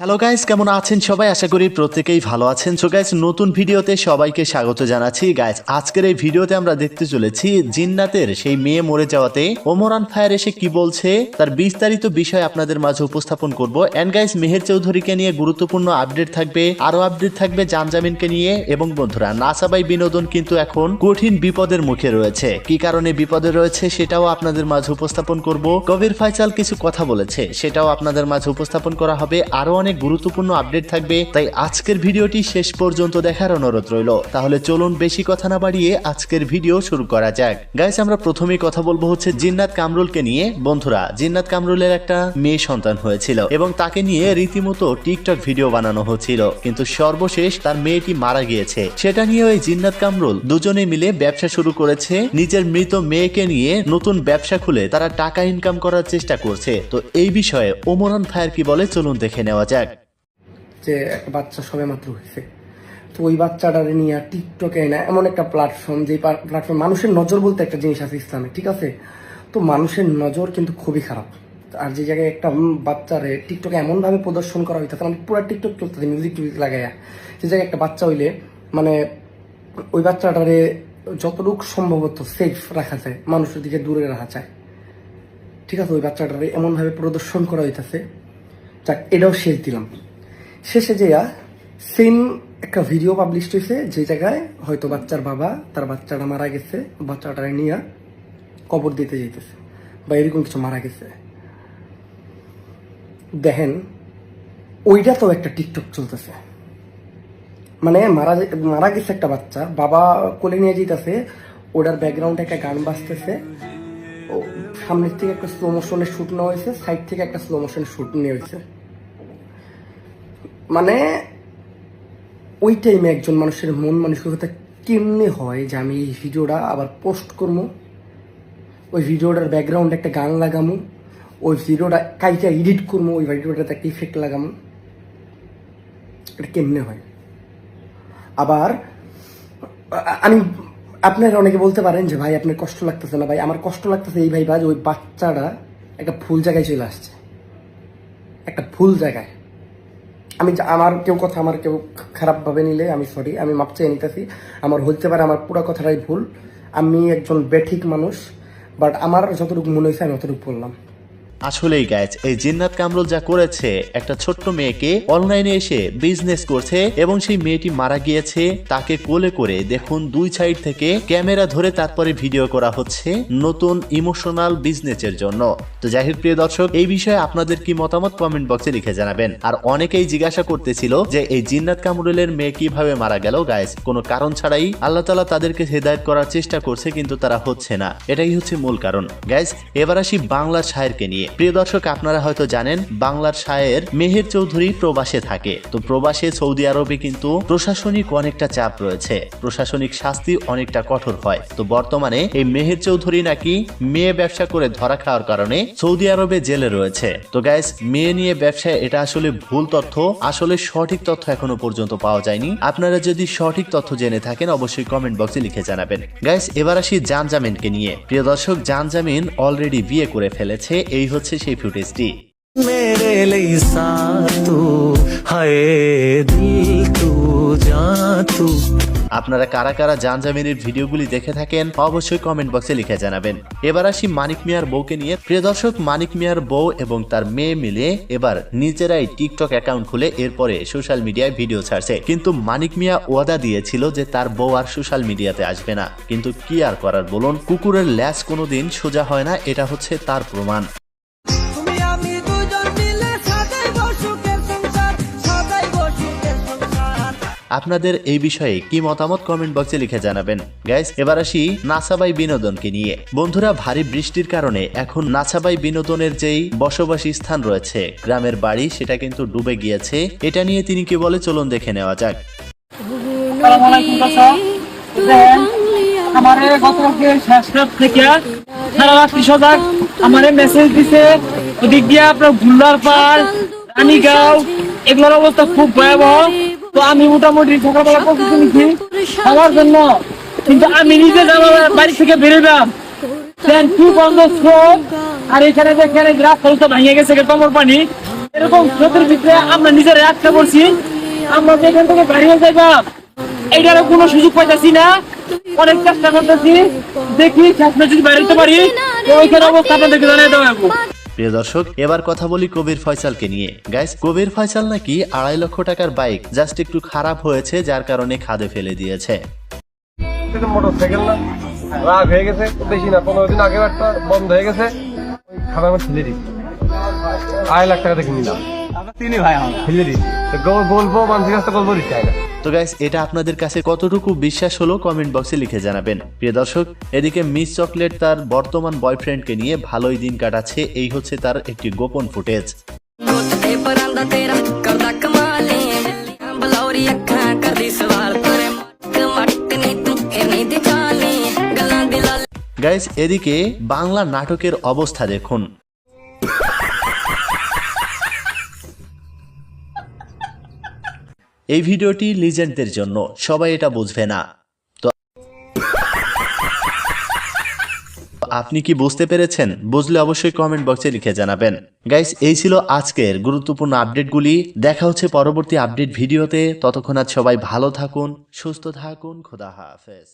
Hello guys কেমন আছেন সবাই? আশা করি প্রত্যেকেই ভালো আছেন। সো গাইস নতুন ভিডিওতে সবাইকে স্বাগত জানাচ্ছি। গাইস আজকের এই ভিডিওতে আমরা দেখতে চলেছি জিন্নাতের সেই মেয়ে মরে যাওয়াতে ওমরান ফায়ার এসে কি বলছে, তার বিস্তারিত বিষয় আপনাদের মাঝে উপস্থাপন করব। এন্ড গাইস মেহের চৌধুরীকে নিয়ে গুরুত্বপূর্ণ আপডেট থাকবে আরও আপডেট থাকবে জামজামিনকে নিয়ে। এবং বন্ধুরা নাসাবাই বিনোদন কিন্তু এখন কঠিন বিপদের মুখে রয়েছে। কি কারণে বিপদে রয়েছে সেটাও আপনাদের মাঝে উপস্থাপন করব। কবির ফাইসাল কিছু কথা বলেছে, সেটাও আপনাদের মাঝে উপস্থাপন করা হবে। আরও অনেক গুরুত্বপূর্ণ আপডেট থাকবে, তাই আজকের ভিডিওটি শেষ পর্যন্ত দেখার অনুরোধ রইল। তাহলে চলুন বেশি কথা না বাড়িয়ে আজকের ভিডিও শুরু করা যাক। গাইস আমরা প্রথমেই কথা বলব হচ্ছে জিন্নাত কামরুলকে নিয়ে। বন্ধুরা, জিন্নাত কামরুলের একটা মেয়ে সন্তান হয়েছিল এবং তাকে নিয়ে রীতিমতো টিকটক ভিডিও বানানো হচ্ছিল। কিন্তু সর্বশেষ তার মেয়েটি মারা গিয়েছে। সেটা নিয়ে ওই জিন্নাত কামরুল দুজনে মিলে ব্যবসা শুরু করেছে। নিজের মৃত মেয়েকে নিয়ে নতুন ব্যবসা খুলে তারা টাকা ইনকাম করার চেষ্টা করছে। তো এই বিষয়ে ওমরান ফায়ার কি বলে চলুন দেখে নেওয়া যাক। তো ওই বাচ্চাটারে নিয়ে টিকটকে না এমন একটা প্ল্যাটফর্ম যে প্ল্যাটফর্ম মানুষের নজর বলতে একটা জিনিস আছে ইসলামে, ঠিক আছে? তো মানুষের নজর কিন্তু খুবই খারাপ। আর যে জায়গায় একটা বাচ্চারে টিকটকে এমনভাবে প্রদর্শন করা হইতেছে মানে পুরো টিকটক চলতেছে মিউজিক টিউজিক লাগাইয়া যে জায়গায় একটা বাচ্চা হইলে মানে ওই বাচ্চাটারে যতটুকু সম্ভবত সেফ রাখা যায়, মানুষের দিকে দূরে রাখা যায়। ঠিক আছে? ওই বাচ্চাটারে এমনভাবে প্রদর্শন করা হইতেছে যাক এটাও শেষ দিলাম। শেষে যেয়া সেম একটা ভিডিও পাবলিশ হয়েছে যে জায়গায় হয়তো বাচ্চার বাবা, তার বাচ্চাটা মারা গেছে বাচ্চাটা নিয়ে কবর দিতে যেতেছে বা এরকম কিছু মারা গেছে। দেখেন ওইটা তো একটা টিকটক চলতেছে। মানে মারা মারা গেছে একটা বাচ্চা, বাবা কোলে নিয়ে যেতেছে ওটার ব্যাকগ্রাউন্ডে একটা গান বাজতেছে সামনের থেকে একটা স্লো মোশনের শুট নেওয়া হয়েছে সাইড থেকে একটা স্লো মোশন শুট নেওয়া হয়েছে। মানে ওই টাইমে একজন মানুষের মন মানসিকতা কেমনে হয় যে আমি এই ভিডিওটা আবার পোস্ট করব? ওই ভিডিওটার ব্যাকগ্রাউন্ডে একটা গান লাগামু ওই ভিডিওটা কাইটা এডিট করব, ওই ভিডিওটাতে একটা ইফেক্ট লাগামু এটা কেমনে হয়? আবার আমি, আপনারা অনেকে বলতে পারেন যে, ভাই, আপনার কষ্ট লাগতেছে না, ভাই। আমার কষ্ট লাগতেছে এই ভাই বাজ ওই বাচ্চাটা একটা ভুল জায়গায় চলে আসছে। একটা ভুল জায়গায়। আমি আমার কেউ কথা আমার কেউ খারাপভাবে নিলে আমি সরি আমি মাপ চেয়ে নিতেছি। আমার হইতে পারে আমার পুরো কথাটাই ভুল। আমি একজন বেঠিক মানুষ বাট আমার যতটুকু মনে হয়েছে আমি অতটুকু বললাম। আসলেই গাইজ এই জিন্নাত কামরুল যা করেছে, একটা ছোট্ট মেয়েকে অনলাইনে এসে বিজনেস করছে এবং সেই মেয়েটি মারা গিয়েছে। তাকে কোলে করে দেখুন দুই সাইড থেকে ক্যামেরা ধরে তারপরে ভিডিও করা হচ্ছে নতুন ইমোশনাল বিজনেসের জন্য। তো জাহির প্রিয় দর্শক, এই বিষয়ে আপনাদের কি মতামত কমেন্ট বক্সে লিখে জানাবেন। আর অনেকেই জিজ্ঞাসা করতেছিল যে এই জিন্নাত কামরুলের মেয়ে কীভাবে মারা গেল গাইজ কোনো কারণ ছাড়াই আল্লাহ তালা তাদেরকে হেদায়ত করার চেষ্টা করছে কিন্তু তারা হচ্ছে না। এটাই হচ্ছে মূল কারণ। গাইজ এবার আসি বাংলার শায়েরকে নিয়ে। প্রিয় দর্শক, আপনারা হয়তো জানেন, বাংলার শায়ের মেহের চৌধুরী প্রবাসে থাকে। তো প্রবাসে সৌদি আরবে কিন্তু প্রশাসনিক অনেকটা চাপ রয়েছে। প্রশাসনিক শাস্তি অনেকটা কঠোর হয়। তো বর্তমানে এই মেহের চৌধুরী নাকি মেয়ে ব্যবসা করে ধরা খাওয়ার কারণে সৌদি আরবে জেলে রয়েছে। তো গাইজ মেয়ে নিয়ে ব্যবসায় এটা আসলে ভুল তথ্য, আসলে সঠিক তথ্য এখনও পর্যন্ত পাওয়া যায়নি। আপনারা যদি সঠিক তথ্য জেনে থাকেন, অবশ্যই কমেন্ট বক্সে লিখে জানাবেন। গাইস এবার আসি জানজামিনকে নিয়ে। প্রিয় দর্শক জানজামিন অলরেডি বিয়ে করে ফেলেছে, এই হচ্ছে সেই ফুটেজটি मेरे लिए सा तू हाय दिल तू जा तू আপনারা কারা কারা জানজামিনের ভিডিওগুলি দেখে থাকেন অবশ্যই কমেন্ট বক্সে লিখে জানাবেন এবার আসি মানিক মিয়ার বউকে নিয়ে প্রিয় দর্শক মানিক মিয়ার বউ এবং তার মেয়ে মিলে এবার নিজেরাই টিকটক অ্যাকাউন্ট খুলে এরপরে সোশ্যাল মিডিয়ায় ভিডিও ছাড়ছে কিন্তু মানিক মিয়া ওয়াদা দিয়েছিল যে তার বউ আর সোশ্যাল মিডিয়াতে আসবে না কিন্তু কি আর করার বলুন কুকুরের ল্যাস কোনোদিন সোজা হয় না এটা হচ্ছে তার প্রমাণ আপনাদের এই বিষয়ে কি মতামত কমেন্ট বক্সে লিখে জানাবেন। গাইস এবার আসি নাসাবাই বিনোদনকে নিয়ে। বন্ধুরা, ভারী বৃষ্টির কারণে এখন নাসাবাই বিনোদনের যেই বসবাসী স্থান রয়েছে, গ্রামের বাড়ি, সেটা কিন্তু ডুবে গিয়েছে। এটা নিয়ে তিনি কি বলে? চলুন দেখে নেওয়া যাক। আমারে গতকালকে মেসেজ দিছে, ওদিক দিয়ে আপনার ভুল্লার পার রানীগাঁও, এগুলোর অবস্থা খুব ভয়াবহ। তো আমি মোটামুটি সকালবেলা প্রস্তুতি নিচ্ছি আমার জন্য। কিন্তু আমি নিজে বাড়ি থেকে বেরোলাম দেন টু বন্ধ স্রোত। আর এখানে দেখেন রাস্তা ভেঙে গেছে কমর পানি এরকম স্রোতের ভিতরে আমরা নিজেরা আটকা পড়ছি। আমরা যে এখান থেকে বাইরে যাইবা এইটারও কোনো সুযোগ পাইতেছি না। অনেক চেষ্টা করতেছি। দেখি শেষমে যদি যেতে পারি তো ওইখানে অবস্থা আপনাদেরকে জানিয়ে দেওয়া প্রিয় দর্শক এবার কথা বলি কবির ফয়সালকে নিয়ে। গাইস কবির ফয়সাল নাকি আড়াই লক্ষ টাকার বাইক জাস্ট একটু খারাপ হয়েছে যার কারণে খাদে ফেলে দিয়েছে। মোটর সাইকেল না। রাগ হয়ে গেছে বেশি না পনেরো দিন আগে একটা বন্ধ হয়ে গেছে। ওই খাবার আমার ঠেলে দিচ্ছি আড়াই লাখ টাকা থেকে নিলাম তিনি ভাই ঠেলে দিচ্ছি তো গল- গল্প মানুষের কাছে গল্প না তো গাইস এটা আপনাদের কাছে কতটুকু বিশ্বাস হলো কমেন্ট বক্সে লিখে জানাবেন। প্রিয় দর্শক এদিকে মিস চকলেট তার বর্তমান বয়ফ্রেন্ডকে নিয়ে ভালোই দিন কাটাচ্ছে এই হচ্ছে তার একটি গোপন ফুটেজ গাইস এদিকে বাংলা নাটকের অবস্থা দেখুন। এই ভিডিওটি লিজেন্ডদের জন্য। সবাই এটা বুঝবে না। তো আপনি কি বুঝতে পেরেছেন? বুঝলে অবশ্যই কমেন্ট বক্সে লিখে জানাবেন। গাইস এই ছিল আজকের গুরুত্বপূর্ণ আপডেটগুলি দেখা হচ্ছে পরবর্তী আপডেট ভিডিওতে ততক্ষণ আজ সবাই ভালো থাকুন, সুস্থ থাকুন। খোদা হাফেজ।